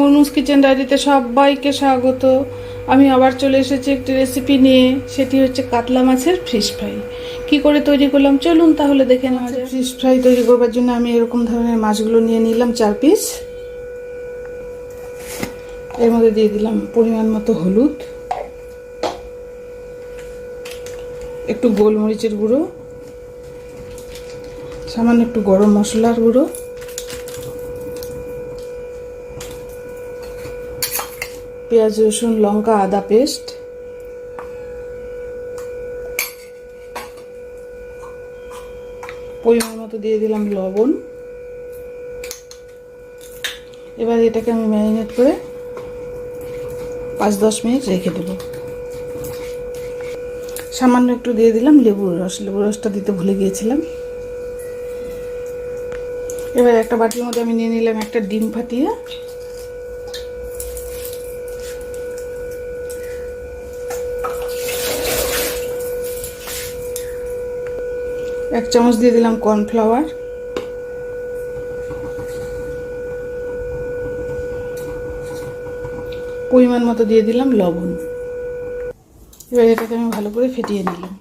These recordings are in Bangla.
মনুস কিচেন ডায়েরিতে সবাইকে স্বাগত। আমি আবার চলে এসেছি একটি রেসিপি নিয়ে সেটি হচ্ছে কাতলা মাছের ফিশ ফ্রাই কি করে তৈরি করলাম? চলুন তাহলে দেখে নেওয়া যায় ফিশ ফ্রাই তৈরি করবার জন্য আমি এরকম ধরনের মাছগুলো নিয়ে নিলাম চার পিস এর মধ্যে দিয়ে দিলাম পরিমাণ মতো হলুদ। একটু গোলমরিচের গুঁড়ো। সামান্য একটু গরম মশলার গুঁড়ো। পেঁয়াজ, রসুন, লঙ্কা, আদা পেস্ট। পরিমাণ মতো দিয়ে দিলাম লবণ। এবার এটাকে আমি ম্যারিনেট করে পাঁচ দশ মিনিট রেখে দেব। সামান্য একটু দিয়ে দিলাম লেবুর রস। লেবুর রসটা দিতে ভুলে গিয়েছিলাম। এবার একটা বাটির মধ্যে আমি নিয়ে নিলাম একটা ডিম ফাটিয়ে। এক চামচ দিয়ে দিলাম কর্নফ্লাওয়ার। পরিমাণ মতো দিয়ে দিলাম লবণ। এবার এটাকে আমি ভালো করে ফেটিয়ে নিলাম।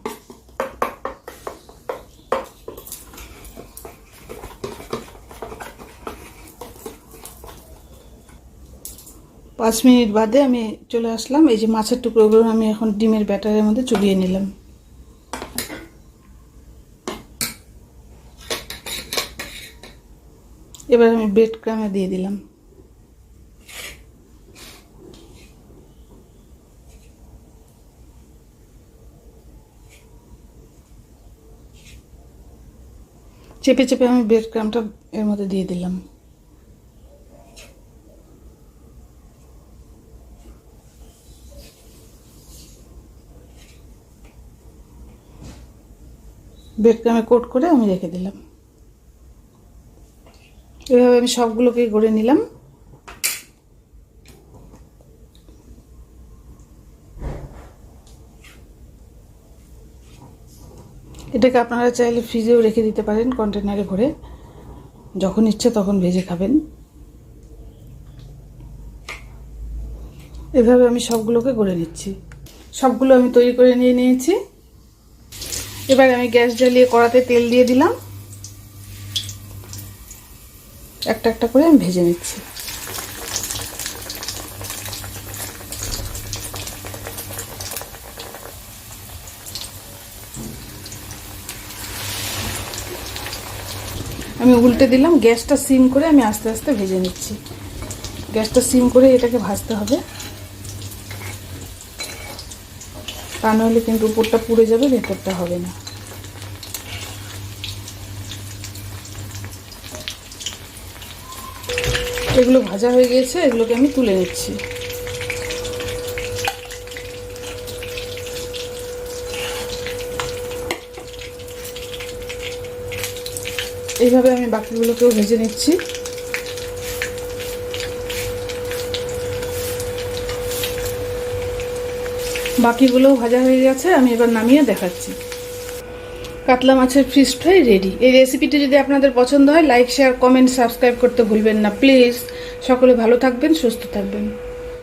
পাঁচ মিনিট বাদে আমি চলে আসলাম। এই যে মাছের টুকরোগুলো আমি এখন ডিমের ব্যাটারের মধ্যে চুবিয়ে নিলাম। এবার আমি ব্রেড ক্রামে দিয়ে দিলাম। চেপে চেপে আমি ব্রেড ক্রামটা এর মধ্যে দিয়ে দিলাম। ব্রেড ক্রামে কোট করে আমি রেখে দিলাম। এভাবে আমি সবগুলোকেই গড়ে নিলাম। এটাকে আপনারা চাইলে ফ্রিজেও রেখে দিতে পারেন কন্টেনারে ভরে যখন ইচ্ছে তখন ভেজে খাবেন। এভাবে আমি সবগুলোকে গড়ে নিচ্ছি। সবগুলো আমি তৈরি করে নিয়ে নিয়েছি। এবার আমি গ্যাস জ্বালিয়ে কড়াতে তেল দিয়ে দিলাম। একটা একটা করে আমি ভেজে নিচ্ছি। আমি উল্টে দিলাম, গ্যাসটা সিম করে আমি আস্তে আস্তে ভেজে নিচ্ছি। গ্যাসটা সিম করে এটাকে ভাজতে হবে। তা নাহলে কিন্তু উপরটা পুড়ে যাবে, ভেতরটা হবে না। এগুলো ভাজা হয়ে গিয়েছে, এগুলোকে আমি তুলে নিচ্ছি। এইভাবে আমি বাকিগুলোকেও ভেজে নিচ্ছি। বাকিগুলোও ভাজা হয়ে গেছে, আমি এবার নামিয়ে দেখাচ্ছি। কাতলা মাছের ফিশ ফ্রাই রেডি এই রেসিপিটি যদি আপনাদের পছন্দ হয় লাইক শেয়ার কমেন্ট সাবস্ক্রাইব করতে ভুলবেন না প্লিজ সকলে ভালো থাকবেন, সুস্থ থাকবেন।